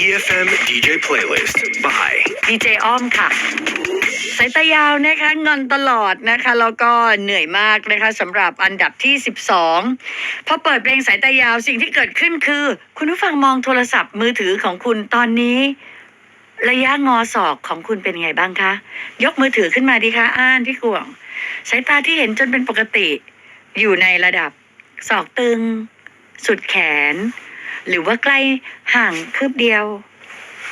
EFM DJ Playlist by ดีเจอ้อมค่ะ สายตายาวนะคะงอนตลอดนะคะ แล้วก็เหนื่อยมากนะคะสำหรับอันดับที่ 12 พอเปิดเพลงสายตายาวสิ่งที่เกิดขึ้นคือ คุณผู้ฟังมองโทรศัพท์มือถือของคุณตอนนี้ ระยะงอศอกของคุณเป็นไงบ้างคะ ยกมือถือขึ้นมาดีคะอ่านพี่กวง สายตาที่เห็นจนเป็นปกติ อยู่ในระดับศอกตึง สุดแขน หรือว่าใกล้ห่างคืบเดียว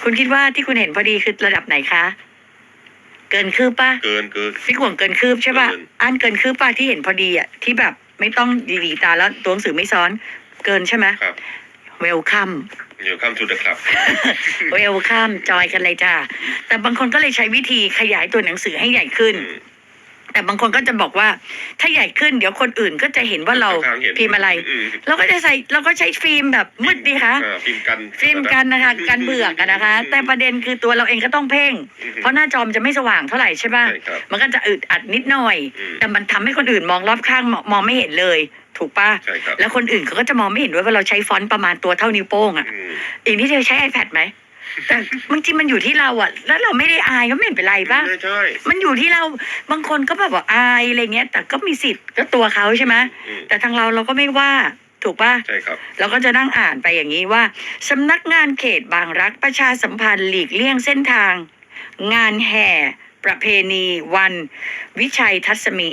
คุณคิดว่าที่คุณเห็นพอดีคือระดับไหนคะ เกินคืบปะเกินเกิน พี่กวงเกินคืบใช่ปะเกิน อันเกินคืบปะที่เห็นพอดีอะที่แบบไม่ต้องดีๆตาแล้วตัวหนังสือไม่ซ้อน เกินใช่ไหมครับเวลคัม เดี๋ยวข้ามจุดนะครับ เวลคัมจอยกันเลยจ้าแต่บางคนก็เลยใช้วิธีขยายตัวหนังสือให้ใหญ่ขึ้น อืม แต่บางคนก็จะบอกว่าถ้าใหญ่ขึ้นเดี๋ยวคนอื่นก็จะเห็นว่าเราข้างๆเห็นพิมพ์อะไรมเราก็จะใส่เราก็ใช้ฟิล์มแบบมืดดีคะอ่าฟิล์มกันฟิล์มกันนะคะกันเบือกอะนะคะ แต่ประเด็นคือตัวเราเองก็ต้องเพ่งอืมเพราะหน้าจอมนจะไม่สว่างเท่าไหร่ใช่ป่ะใช่ครับมันก็จะอึดอัดนิดหน่อยอืมแต่มันทำให้คนอื่นมองรอบข้างมองมองไม่เห็นเลยถูกป่ะใช่ครับแล้วคนอื่นเขาก็จะมองไม่เห็นด้วยว่าเราใช้ฟอนต์ประมาณตัวเท่านิ้วโป้งอะอืมอีกนิดเดียวใช้ iPad ไหม แต่บางทีมันอยู่ที่เราอะแล้วเราไม่ได้อายก็ไม่เห็นเป็นไรป่ะใช่ใช่มันอยู่ที่เราบางคนก็แบบว่าอายอะไรเงี้ย แต่ก็มีสิทธิ์ก็ตัวเขาใช่ไหมอืมแต่ทางเราเราก็ไม่ว่าถูกป่ะใช่ครับเราก็จะนั่งอ่านไปอย่างนี้ว่าสำนักงานเขตบางรักประชาสัมพันธ์หลีกเลี่ยงเส้นทาง งานแห่ ประเพณี วัน วิชัยทัศมี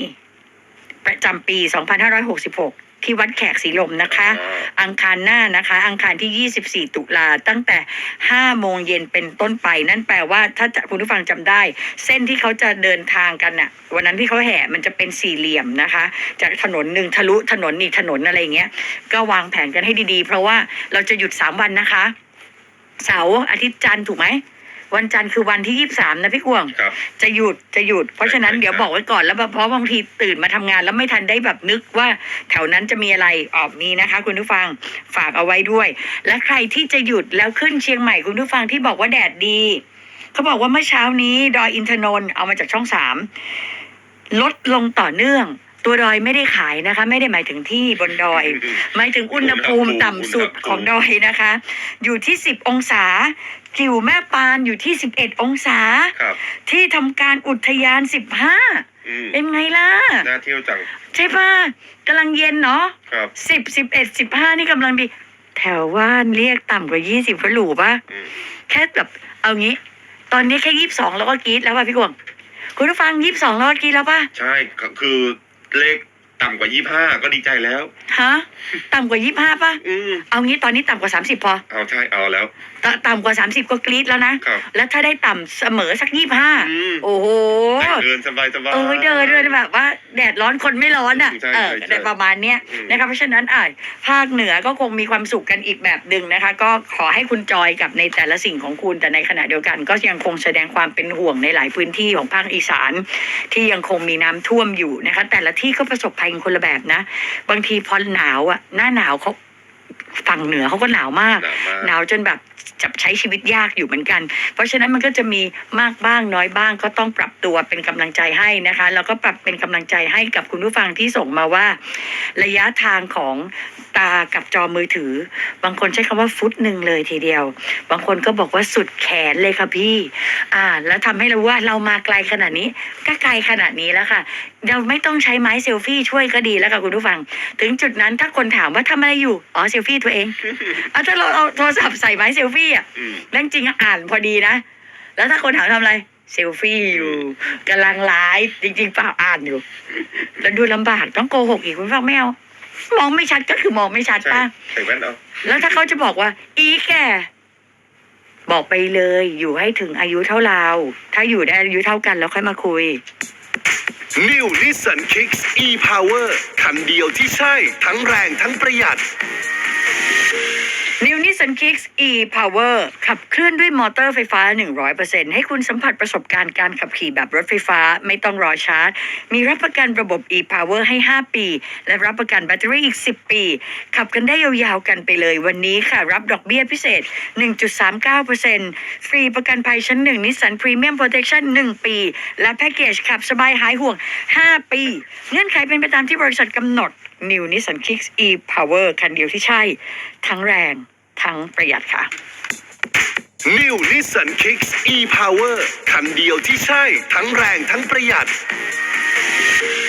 ประจำปี 2566 ที่วัดแขกศรีลมนะคะอ่าอังคารหน้านะคะ อังคารที่ 24 ตุลาตั้งแต่ 5 โมงเย็นเป็นต้นไป นั่นแปลว่าถ้าจะคุณผู้ฟังจำได้ เส้นที่เขาจะเดินทางกันน่ะ วันนั้นที่เขาแห่มันจะเป็นสี่เหลี่ยมนะคะ จากถนนหนึ่งทะลุถนนอีกถนนอะไรอย่างเงี้ย ก็วางแผนกันให้ดีๆ เพราะว่าเราจะหยุด 3 วันนะคะ เสาร์อาทิตย์จันทร์ถูกไหม วันจันทร์คือวันที่23นะพี่กวง ครับ จะหยุดจะหยุด เพราะฉะนั้นใช่เดี๋ยวครับบอกไว้ก่อนแล้วเพราะบางทีตื่นมาทำงานแล้วไม่ทันได้แบบนึกว่าแถวนั้นจะมีอะไรออกนี้นะคะ คุณผู้ฟังฝากเอาไว้ด้วย และใครที่จะหยุดแล้วขึ้นเชียงใหม่คุณผู้ฟังที่บอกว่าแดดดีเขาบอกว่าเมื่อเช้านี้ดอยอินทนนท์เอามาจากช่องสามลดลงต่อเนื่อง ตัวดอยไม่ได้ขายนะคะ ไม่ได้หมายถึงที่บนดอย หมายถึงอุณหภูมิต่ำสุดของดอยนะคะ อยู่ที่ 10 องศา กิวแม่ปานอยู่ที่ 11 องศา ครับ ที่ทำการอุทยาน15อืมเป็นไงล่ะ น่าเที่ยวจัง ใช่ป่ะกำลังเย็นเนาะครับ10 11 15นี่กำลังดี แถวว่านเรียกต่ำกว่า20ก็หรูป่ะ อืม แค่แบบเอางี้ ตอนนี้แค่22แล้วก็กรีดแล้วป่ะพี่กวงคุณผู้ฟัง22แล้วก็กรีดแล้วป่ะ ใช่ก็คือเลข ต่ำกว่ายี่ห้าก็ดีใจแล้ว ฮะต่ำกว่า25ป่ะ อืมเอางี้ตอนนี้ต่ำกว่า30พอเอาใช่เอาแล้ว ตต่ำกว่า30ก็กรีดแล้วนะ ครับแล้วถ้าได้ต่ำเสมอสักอืม25โอ้โหแต่เดินสบายสบาย เออเดินเลยแบบว่าแดดร้อนคนไม่ร้อนอะใช่เออใช่แต่ประมาณเนี้ยอืม นะคะเพราะฉะนั้นอะภาคเหนือก็คงมีความสุขกันอีกแบบหนึ่งนะคะ ก็ขอให้คุณจอยกับในแต่ละสิ่งของคุณแต่ในขณะเดียวกัน ก็ยังคงแสดงความเป็นห่วงในหลายพื้นที่ของภาคอีสาน ที่ยังคงมีน้ำท่วมอยู่นะคะ แต่ละที่ก็ประสบภัยกันคนละแบบนะ บางทีพอหนาวอะ หน้าหนาวเขาฝั่งเหนือเขาก็หนาวมาก หนาวมากหนาวจนแบบ จับใช้ชีวิตยากอยู่เหมือนกัน เพราะฉะนั้นมันก็จะมีมากบ้างน้อยบ้างก็ต้องปรับตัวเป็นกำลังใจให้นะคะ แล้วก็ปรับเป็นกำลังใจให้กับคุณผู้ฟังที่ส่งมาว่า ระยะทางของตากับจอมือถือ บางคนใช้คำว่าฟุตหนึ่งเลยทีเดียว บางคนก็บอกว่าสุดแขนเลยค่ะพี่ อ่า แล้วทำให้รู้ว่าเรามาไกลขนาดนี้ก็ไกลขนาดนี้แล้วค่ะเราไม่ต้องใช้ไม้เซลฟี่ช่วยก็ดีแล้วค่ะคุณผู้ฟัง ถึงจุดนั้นถ้าคนถามว่าทำอะไรอยู่อ๋อเซลฟี่ตัวเองเอาถ้าเราเอาโทรศัพท์ใส่ไม้เซลฟี่อะอืมเรื่องจริงอะอ่านพอดีนะ แล้วถ้าคนถามทำอะไร เซลฟี่อยู่กำลังไลฟ์จริงๆเปล่าอ่านอยู่ แล้วดูลำบากต้องโกหกอีกคุณฟังไม่เอามองไม่ชัดก็คือมองไม่ชัดใช่ป่ะ ใส่แว่นเอาแล้วถ้าเขาจะบอกว่า อีแกบอกไปเลย อยู่ให้ถึงอายุเท่าเรา ถ้าอยู่ได้อายุเท่ากันแล้วค่อยมาคุย New Nissan Kicks e-Power คันเดียวที่ใช่ ทั้งแรงทั้งประหยัด New Nissan Kicks e-Power ขับเคลื่อนด้วยมอเตอร์ไฟฟ้า 100%ให้คุณสัมผัสประสบการณ์การขับขี่แบบรถไฟฟ้าไม่ต้องรอชาร์จ มีรับประกันระบบ e-Power ให้ 5 ปี และรับประกันแบตเตอรี่อีก 10 ปี ขับกันได้ยาวๆกันไปเลยวันนี้ค่ะ รับดอกเบี้ยพิเศษ 1.39%ฟรีประกันภัยชั้น 1 Nissan Premium Protection 1 ปี และแพ็กเกจขับสบายหายห่วง 5 ปี เงื่อนไขเป็นไปตามที่บริษัทกำหนด New Nissan Kicks e-Power คันเดียวที่ใช่ ทั้งแรง ทั้งประหยัดค่ะ New Nissan Kicks e-Power คันเดียวที่ใช่ ทั้งแรงทั้งประหยัด